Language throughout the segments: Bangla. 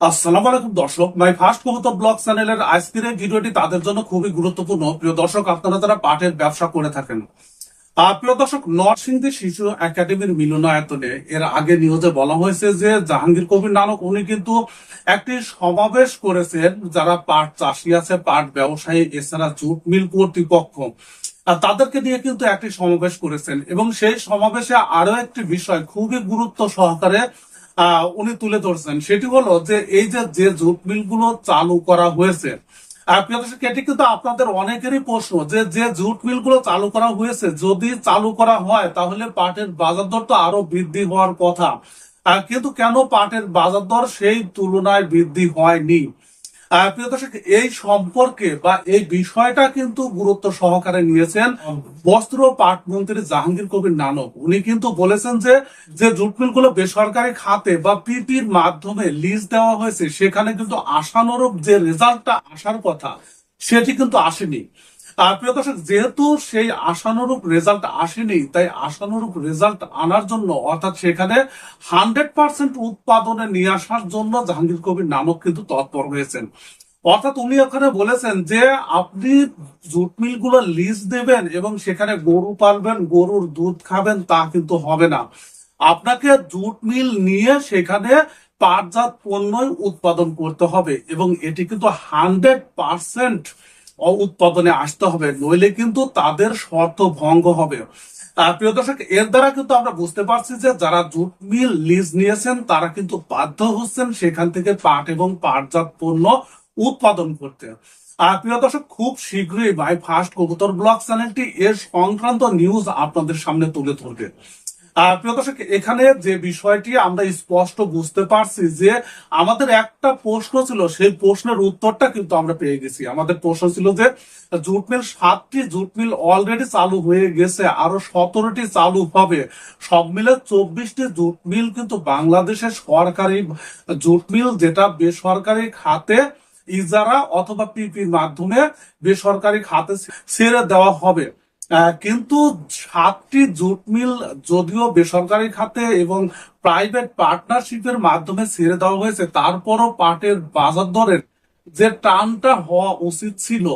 আসসালামু আলাইকুম দর্শক, মাই ফার্স্ট কবুতর ব্লগ চ্যানেলের আজকের ভিডিওটি তাদের জন্য খুবই গুরুত্বপূর্ণ। প্রিয় দর্শক, আপনারা যারা পাটের ব্যবসা করে থাকেন প্রিয় দর্শক, নরসিংদী শিশু একাডেমির মিলনায়তনে এর আগে নিউজে বলা হয়েছে যে জাহাঙ্গীর কবির নানক, উনি কিন্তু একটি সমাবেশ করেছেন যারা পাট চাষি আছে, পাট ব্যবসায়ী, এছাড়া জুট মিল কর্তৃপক্ষ। তাদেরকে নিয়ে কিন্তু একটি সমাবেশ করেছেন এবং সেই সমাবেশে আরও একটি বিষয় খুবই গুরুত্ব সহকারে উনি তুলে ধরছেন। সেটি হলো যে এই যে জুট মিলগুলো চালু করা হয়েছে এটি কিন্তু আপনাদের অনেকেরই প্রশ্ন যে যে জুট মিলগুলো চালু করা হয়েছে, যদি চালু করা হয়, তাহলে পাটের বাজার দর তো আরও বৃদ্ধি হওয়ার কথা। কিন্তু কেন পাটের বাজার দর সেই তুলনায় বৃদ্ধি হয়নি? প্রিয় দর্শক, এই সম্পর্কে বা এই বিষয়টা কিন্তু গুরুত্ব সহকারে নিয়েছেন বস্ত্র পাট মন্ত্রী জাহাঙ্গীর কবির নানক। উনি কিন্তু বলেছেন যে যে জুট বেসরকারি খাতে বা পিপির মাধ্যমে লিজ দেওয়া হয়েছে, সেখানে কিন্তু আশানুরূপ যে রেজাল্টটা আসার কথা, সেটি কিন্তু আসেনি। প্রিয় দর্শক, যেহেতু সেই আশানুরূপ রেজাল্ট আসেনি, তাই আশানুরূপ রেজাল্ট আনার জন্য, অর্থাৎ সেখানে হান্ড্রেড পার্সেন্ট উৎপাদনে নিয়ে আসার জন্য জাহাঙ্গীর কবির নানক কিন্তু তৎপর হয়েছেন। অর্থাৎ উনি ওখানে বলেছেন যে, আপনি জুট মিলগুলো লিজ দেবেন এবং সেখানে গরু পালবেন, গরুর দুধ খাবেন, তা কিন্তু হবে না। আপনাকে জুট মিল নিয়ে সেখানে পাটজাত পণ্যই উৎপাদন করতে হবে এবং এটি কিন্তু হান্ড্রেড পার্সেন্ট উৎপাদনে আসতে হবে, নইলে কিন্তু তাদের শর্ত ভঙ্গ হবে। প্রিয় দর্শক, এর দ্বারা কিন্তু আমরা বুঝতে পারছি যে যারা জুট মিল লিজ নিয়েছেন, তারা কিন্তু বাধ্য হচ্ছেন সেখান থেকে পাট এবং পাটজাত পণ্য উৎপাদন করতে। আর প্রিয় দর্শক, খুব শীঘ্রই মাই ফার্স্ট কবুতর ব্লগ চ্যানেলটি এর সংক্রান্ত নিউজ আপনাদের সামনে তুলে ধরবে। এখানে যে বিষয়টি আমরা স্পষ্ট বুঝতে পারছি যে আমাদের একটা প্রশ্ন ছিল, সেই প্রশ্নের উত্তরটা কিন্তু আমরা পেয়ে গেছি। আমাদের প্রশ্ন ছিল যে, জুট মিল সাতটি, জুট মিল অলরেডি চালু হয়ে গেছে, আরও সতেরোটি চালু হবে। সব মিলে চব্বিশটি জুট মিল কিন্তু বাংলাদেশের সরকারি, জুট মিল যেটা বেসরকারি খাতে ইজারা অথবা পিপির মাধ্যমে বেসরকারি খাতে ছেড়ে দেওয়া হবে। কিন্তু সাতটি জুট মিল যদিও বেসরকারি খাতে এবং প্রাইভেট পার্টনারশিপের মাধ্যমে ছেড়ে দেওয়া হয়েছে, তারপরও পাটের বাজার দরের যে টানটা হওয়া উচিত ছিল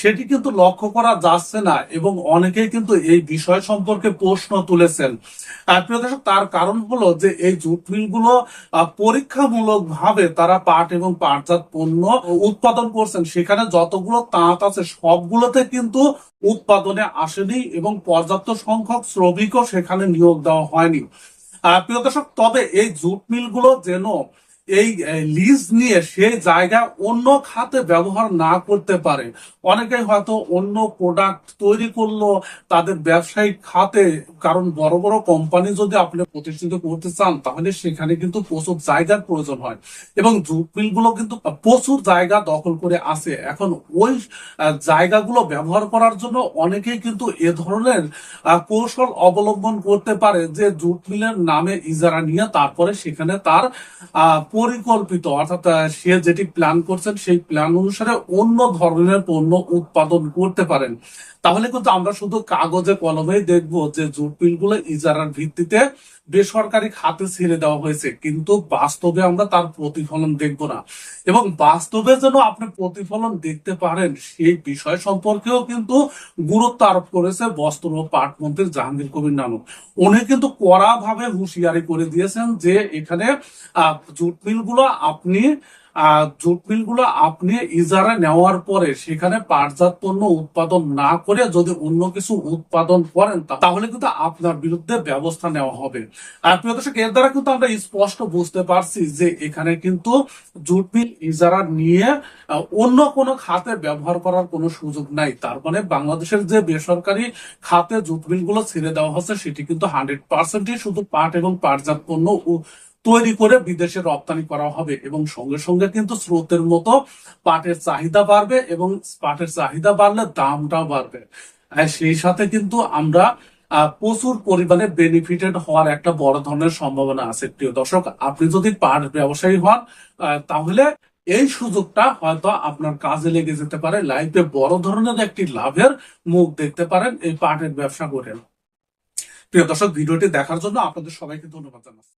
সেটি কিন্তু লক্ষ্য করা যাচ্ছে না এবং অনেকেই কিন্তু এই বিষয় সম্পর্কে প্রশ্ন তুলেছেন। তার কারণ হলো যে এই জুট মিলগুলো পরীক্ষামূলক ভাবে তারা পাট এবং পাটজাত পণ্য উৎপাদন করছেন। সেখানে যতগুলো তাঁত আছে, সবগুলোতে কিন্তু উৎপাদনে আসেনি এবং পর্যাপ্ত সংখ্যক শ্রমিকও সেখানে নিয়োগ দেওয়া হয়নি। প্রিয় দর্শক, তবে এই জুট মিলগুলো যেন এই লিজ নিয়ে সেই জায়গা অন্য খাতে ব্যবহার না করতে পারে। অনেকেই হয়তো অন্য প্রোডাক্ট তৈরি করল তাদের ব্যবসায়িক খাতে কারণ বড় বড় কোম্পানি যদি আপনি প্রতিষ্ঠিত করতে চান তাহলে সেখানে কিন্তু প্রচুর জায়গার প্রয়োজন হয়। এবং জুট মিলগুলো কিন্তু প্রচুর জায়গা দখল করে আছে। এখন ওই জায়গাগুলো ব্যবহার করার জন্য অনেকেই কিন্তু এ ধরনের কৌশল অবলম্বন করতে পারে যে জুট নামে ইজারা নিয়ে তারপরে সেখানে তার আহ, পরিকল্পিত, অর্থাৎ সে যেটি প্ল্যান করছেন, সেই প্ল্যান অনুসারে অন্য ধরনের পণ্য উৎপাদন করতে পারেন। তাহলে কিন্তু আমরা শুধু কাগজে, কলমেই দেখব যে জুট মিলগুলো ইজারার ভিত্তিতে বেসরকারি খাতে ছেড়ে দেওয়া হয়েছে, কিন্তু বাস্তবে আমরা তার প্রতিফলন দেখব না। এবং বাস্তবে যেন আপনি প্রতিফলন দেখতে পারেন, সেই বিষয় সম্পর্কেও কিন্তু গুরুত্ব আরোপ করেছে বস্ত্র ও পাট মন্ত্রী জাহাঙ্গীর কবির নানক। উনি কিন্তু কড়া ভাবে হুঁশিয়ারি করে দিয়েছেন যে এখানে জুট মিলগুলো আপনি জুট মিলগুলো আপনি ইজারা নেওয়ার পরে সেখানে পাটজাত পণ্য উৎপাদন না করে যদি অন্য কিছু উৎপাদন করেন তাহলে কিন্তু আপনার বিরুদ্ধে ব্যবস্থা নেওয়া হবে। প্রিয় দর্শক, এর দ্বারা কিন্তু আমরা স্পষ্ট বুঝতে পারছি যে এখানে কিন্তু জুট মিল ইজারা নিয়ে অন্য কোনো খাতে ব্যবহার করার কোনো সুযোগ নাই। তার মানে বাংলাদেশের যে বেসরকারি খাতে জুট মিলগুলো ছেড়ে দেওয়া হচ্ছে, সেটি কিন্তু হান্ড্রেড পার্সেন্টই শুধু পাট এবং পাটজাত পণ্য তৈরি করে বিদেশে রপ্তানি করা হবে এবং সঙ্গে সঙ্গে কিন্তু স্রোতের মতো পাটের চাহিদা বাড়বে এবং পাটের চাহিদা বাড়লে দামটাও বাড়বে। সেই সাথে কিন্তু আমরা প্রচুর পরিমাণে বেনিফিটেড হওয়ার একটা বড় ধরনের সম্ভাবনা আছে। প্রিয় দর্শক, আপনি যদি পাট ব্যবসায়ী হন তাহলে এই সুযোগটা হয়তো আপনার কাজে লেগে যেতে পারে, লাইফে বড় ধরনের একটি লাভের মুখ দেখতে পারেন এই পাটের ব্যবসা করে প্রিয় দর্শক, ভিডিওটি দেখার জন্য আপনাদের সবাইকে ধন্যবাদ জানাচ্ছি।